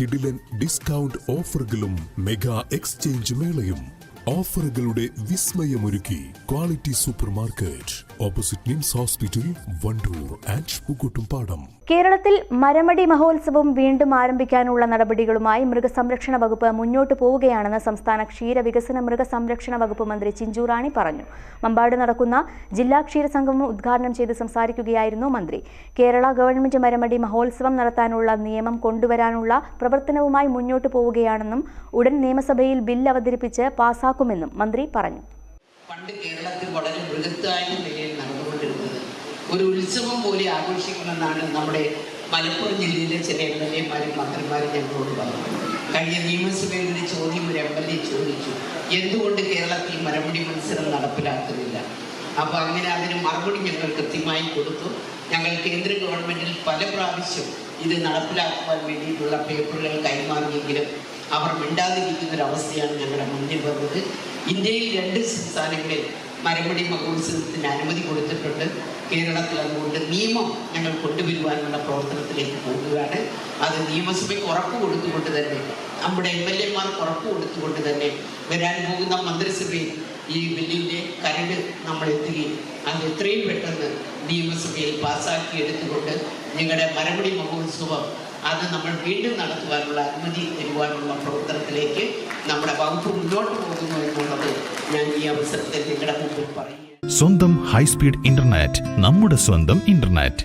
കിടിലൻ ഡിസ്കൗണ്ട് ഓഫറുകളും mega exchange മേളയും ഓഫറുകളുടെ വിസ്മയമൊരുക്കി quality super market opposite NIMS hospital Wandoor and Pookkottumpadam കേരളത്തിൽ മരമടി മഹോത്സവം വീണ്ടും ആരംഭിക്കാനുള്ള നടപടികളുമായി മൃഗസംരക്ഷണ വകുപ്പ് മുന്നോട്ട് പോവുകയാണെന്ന് സംസ്ഥാന ക്ഷീരവികസന മൃഗസംരക്ഷണ വകുപ്പ് മന്ത്രി ചിഞ്ചുറാണി പറഞ്ഞു. മമ്പാട് നടക്കുന്ന ജില്ലാ ക്ഷീരസംഗമം ഉദ്ഘാടനം ചെയ്ത് സംസാരിക്കുകയായിരുന്നു മന്ത്രി. കേരള ഗവൺമെന്റ് മരമടി മഹോത്സവം നടത്താനുള്ള നിയമം കൊണ്ടുവരാനുള്ള പ്രവർത്തനവുമായി മുന്നോട്ട് പോവുകയാണെന്നും ഉടൻ നിയമസഭയിൽ ബിൽ അവതരിപ്പിച്ച് പാസാക്കുമെന്നും മന്ത്രി പറഞ്ഞു. പണ്ട് കേരളത്തിൽ വളരെ ബൃഹത്തായ നിലയിൽ ഒരു ഉത്സവം പോലെ ആഘോഷിക്കണമെന്നാണ് നമ്മുടെ മലപ്പുറം ജില്ലയിലെ ചില എം എൽ എമാരും മന്ത്രിമാരും ഞങ്ങളോട് പറഞ്ഞു കഴിഞ്ഞ നിയമസഭയിൽ ഒരു ചോദ്യം ഒരു എം എൽ എ ചോദിച്ചു എന്തുകൊണ്ട് കേരളത്തിൽ മരമുടി മത്സരം നടപ്പിലാക്കുന്നില്ല? അപ്പോൾ അങ്ങനെ അതിന് മറുപടി ഞങ്ങൾ കൃത്യമായി കൊടുത്തു. ഞങ്ങൾ കേന്ദ്ര ഗവൺമെന്റിൽ പല പ്രാവശ്യം ഇത് നടപ്പിലാക്കുവാൻ വേണ്ടിയിട്ടുള്ള പേപ്പറുകൾ കൈമാറിയെങ്കിലും അവർ മിണ്ടാതിരിക്കുന്ന ഒരു അവസ്ഥയാണ് ഞങ്ങളുടെ മുന്നിൽ വന്നത്. ഇന്ത്യയിൽ രണ്ട് സംസ്ഥാനങ്ങളിൽ മരമുടി മഹോത്സവത്തിന് അനുമതി കൊടുത്തിട്ടുണ്ട്. കേരളത്തിൽ അതുകൊണ്ട് നിയമം ഞങ്ങൾ കൊണ്ടുവരുവാനുള്ള പ്രവർത്തനത്തിലേക്ക് പോകുകയാണ്. അത് നിയമസഭയ്ക്ക് ഉറപ്പ് കൊടുത്തുകൊണ്ട് തന്നെ നമ്മുടെ എം എൽ എമാർക്ക് ഉറപ്പ് കൊടുത്തുകൊണ്ട് തന്നെ വരാൻ പോകുന്ന മന്ത്രിസഭയിൽ ഈ ബില്ലിന്റെ കരട് നമ്മൾ എത്തുകയും അത് എത്രയും പെട്ടെന്ന് നിയമസഭയിൽ പാസ്സാക്കി എടുത്തുകൊണ്ട് നിങ്ങളുടെ മരമുടി മഹോത്സവം അത് നമ്മൾ വീണ്ടും നടത്തുവാനുള്ള അനുമതി തരുവാനുള്ള പ്രവർത്തനത്തിലേക്ക് നമ്മുടെ വകുപ്പ് മുന്നോട്ട് പോകുന്നു എന്നുള്ളത് ഞാൻ ഈ അവസരത്തിൽ നിങ്ങളുടെ മുമ്പിൽ പറയുന്നു സ്വന്തം ഹൈസ്പീഡ് ഇന്റർനെറ്റ് നമ്മുടെ സ്വന്തം ഇന്റർനെറ്റ്.